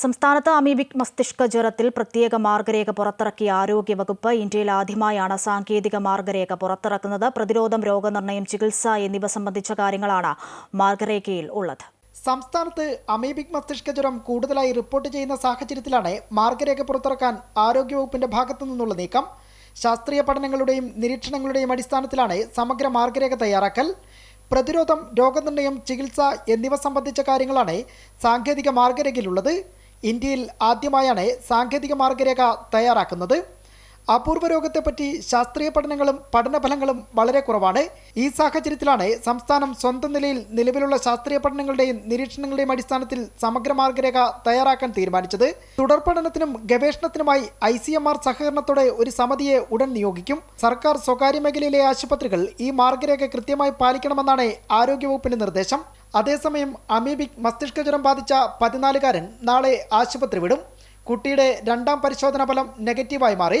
സംസ്ഥാനത്ത് അമീബിക് മസ്തിഷ്ക ജ്വരത്തിൽ പ്രത്യേക മാർഗരേഖ പുറത്തിറക്കിയ ആരോഗ്യവകുപ്പ് ഇന്ത്യയിൽ ആദ്യമായാണ് സാങ്കേതിക മാർഗരേഖ പുറത്തിറക്കുന്നത്. പ്രതിരോധം രോഗനിർണയം ചികിത്സ എന്നിവ സംബന്ധിച്ച കാര്യങ്ങളാണ് മാർഗരേഖയിൽ ഉള്ളത്. സംസ്ഥാനത്ത് അമീബിക് മസ്തിഷ്ക ജ്വരം കൂടുതലായി റിപ്പോർട്ട് ചെയ്യുന്ന സാഹചര്യത്തിലാണ് മാർഗരേഖ പുറത്തിറക്കാൻ ആരോഗ്യവകുപ്പിന്റെ ഭാഗത്തു നിന്നുള്ള നീക്കം. ശാസ്ത്രീയ പഠനങ്ങളുടെയും നിരീക്ഷണങ്ങളുടെയും അടിസ്ഥാനത്തിലാണ് സമഗ്ര മാർഗരേഖ തയ്യാറാക്കൽ. പ്രതിരോധം രോഗനിർണയം ചികിത്സ എന്നിവ സംബന്ധിച്ച കാര്യങ്ങളാണ് സാങ്കേതിക മാർഗരേഖയിലുള്ളത്. ഇന്ത്യയിൽ ആദ്യമായാണ് സാങ്കേതിക മാർഗരേഖ തയ്യാറാക്കുന്നത്. അപൂർവ രോഗത്തെപ്പറ്റി ശാസ്ത്രീയ പഠനങ്ങളും പഠനഫലങ്ങളും വളരെ കുറവാണ്. ഈ സാഹചര്യത്തിലാണ് സംസ്ഥാനം സ്വന്തം നിലയിൽ നിലവിലുള്ള ശാസ്ത്രീയ പഠനങ്ങളുടെയും നിരീക്ഷണങ്ങളുടെയും അടിസ്ഥാനത്തിൽ സമഗ്ര മാർഗരേഖ തയ്യാറാക്കാൻ തീരുമാനിച്ചത്. തുടർ പഠനത്തിനും ഗവേഷണത്തിനുമായി ഐ സി എം ആർ സഹകരണത്തോടെ ഒരു സമിതിയെ ഉടൻ നിയോഗിക്കും. സർക്കാർ സ്വകാര്യ മേഖലയിലെ ആശുപത്രികൾ ഈ മാർഗരേഖ കൃത്യമായി പാലിക്കണമെന്നാണ് ആരോഗ്യവകുപ്പിന്റെ നിർദ്ദേശം. അതേസമയം അമീബിക് മസ്തിഷ്ക ജ്വരം ബാധിച്ച പതിനാലുകാരൻ നാളെ ആശുപത്രി വിടും. കുട്ടിയുടെ രണ്ടാം പരിശോധനാ ഫലം നെഗറ്റീവായി മാറി.